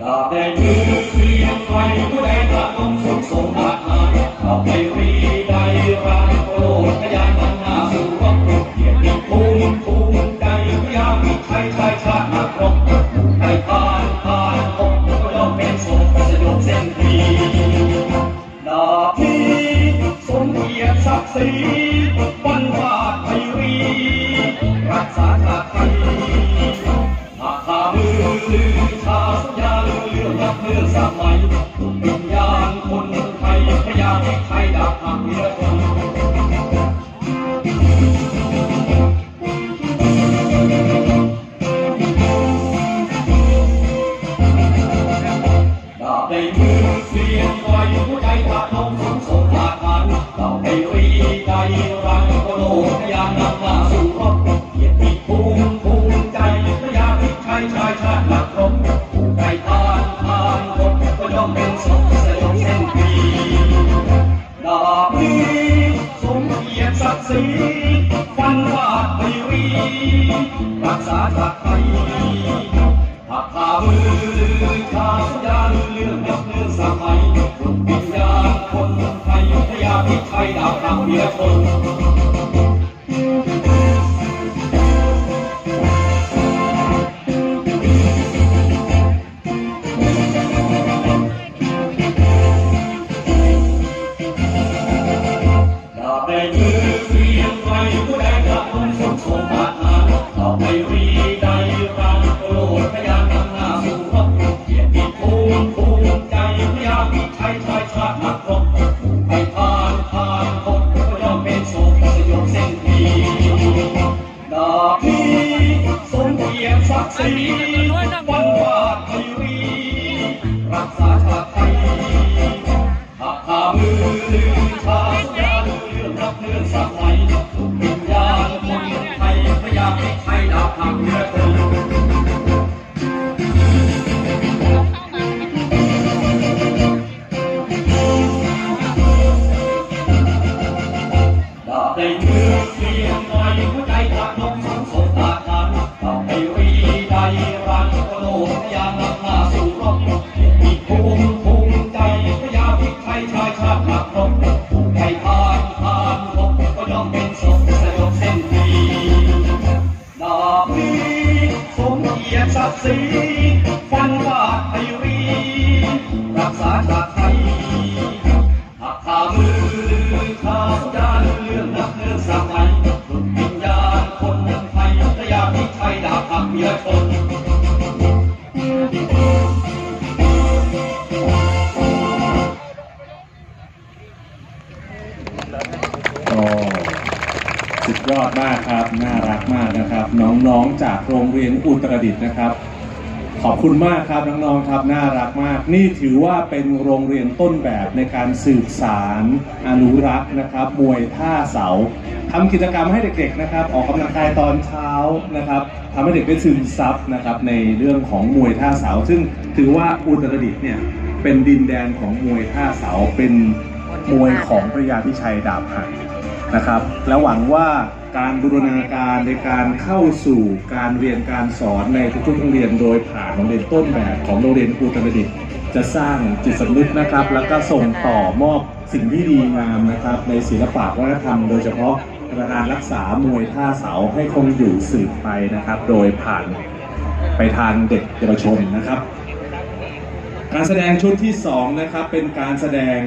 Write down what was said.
ดาบแดงมือเสียงไฟผู้ใดตะลงสุดทรงอาหารเราไปรีใดรังโปรดทะยานมันหาสู่รบเกียรติภูมิภูมิใจพยามใช้ชายชาตินักรบผู้ใดผ่านผ่านพบก็ย่อมเป็นศพสยบเส้นทีดาบที่สมเกียรติศักดิ์ศรี ยาธิไทยดาบหักเรือคนดาบในมือเสียงไว้ผู้ใจตาลงสงสงอาคารดาบในรีใจรังโกโลพยานนำหน้าสู่รบเกียรติภูมิภูมิใจพยาธิไทยชายชาติ กีฟันวาดไพรีรักษาชาติไทยหักขามือลือชาสัญญาเรื่องยับเรื่องสมัยวิญญาณคนไทยพยาพิชัยดาวทางเบียคนดาบในมือ กีวันวาดไพรีรักษาชาติไทยหากขามือลืมชาสัญญาลือเรื่องรับเรื่องสมัยทุกวิญญาณคนไทยพยาพิไทยดาบหักเรือคนดาบในมือเพียงไว้หัวใจตะนงสงสง รักษาชาติไทยหักขามือลือชาสัญญาลือเรื่องนับเรื่องสมัยหลุดวิญญาณคนไทยพยาพิชัยดาบหักเมียคนสุดยอดมากครับ น่ารักมากนะครับ น้องๆจากโรงเรียนอุตรดิตถ์นะครับ ขอบคุณมากครับน้องๆครับน่ารักมาก นี่ถือว่าเป็นโรงเรียนต้นแบบในการสืบสารอนุรักษ์นะครับ มวยท่าเสาทำกิจกรรมให้เด็กๆนะครับ ออกกำลังกายตอนเช้านะครับทำให้เด็กได้ซึมซับนะครับในเรื่องของมวยท่าเสา ซึ่งถือว่าอุตรดิตถ์เนี่ยเป็นดินแดนของมวยท่าเสาเป็นมวยของพระยาพิชัยดาบหักนะครับ และหวังว่า การบูรณาการในการเข้าสู่การเรียนการสอนในทุกๆโรงเรียนโดยผ่านโรงเรียนต้นแบบของโรงเรียนอุตรดิตถ์จะสร้างจิตสำนึกนะครับ แล้วก็ส่งต่อมอบสิ่งที่ดีงามนะครับ ในศิลปะวัฒนธรรมโดยเฉพาะการรักษามวยท่าเสาให้คงอยู่สืบไปนะครับ โดยผ่านไปทางเด็กเยาวชนนะครับ การแสดงชุดที่สองนะครับเป็นการแสดง